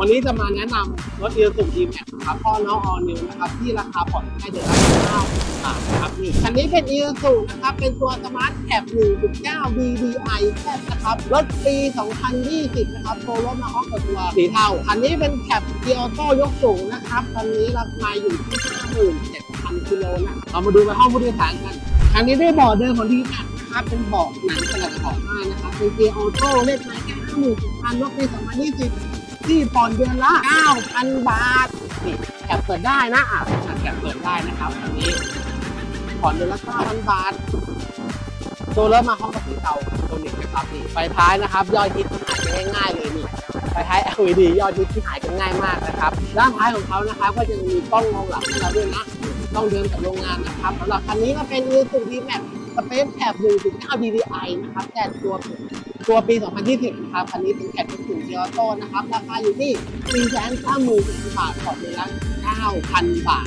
วันนี้จะมาแนะนำรถ Isuzu D-Max นะครับพ่อน้อง All New นะครับที่ราคาผ่อนแค่เดือนละ9บาทนะครับนี่คันนี้เป็น Isuzu นะครับเป็นตัว Smart Cab 1.9 BDI Z นะครับรถปี 2020 นะครับโชว์รถมาพร้อมกับตัวสีเทาคันนี้เป็นแคปเกียร์ออโต้ยกสูงนะครับคันนี้ราคาอยู่ที่57,000กิโลนะเรามาดูไปห้องผู้โดยสารกันคันนี้ได้เบาะเดิมของดีแม็กนะครับเป็นเบาะหนังขนาดเบาะมานะครับเป็นเกียร์ออโต้เลขไม้แค่ห้าหมื่นสิบพันรถปี2020 ที่ผ่อนเดือนละ9,000 บาท นี่แกะเปิดได้นะอะแกะเปิดได้นะครับอันนี้ผ่อนเดือนละ9,000 บาทตัวรถมมาพร้อมกับสีเทาตัวนี้นะครับนี่ไฟท้ายนะครับ ยอดฮิตที่หายกันง่ายๆเลยนี่ไฟท้าย LED ยอดฮิตที่หายกันง่ายมากนะครับด้านท้ายของเขานะครับก็จะมีกล้องมองหลังให้เราด้วยนะต้องเดินกับโรงงานนะครับสำหรับคันนี้ก็เป็น Isuzu D-Max Space Cab 1.9 DDI นะครับแต่ตัวตัวปี 2020 นะครับคันนี้เป็นแคปเป็นสูงเดียร์อโต้นะครับ ราคาอยู่ที่4 9 0 0 0 0บาทต่อเดือนละ9,000 บาท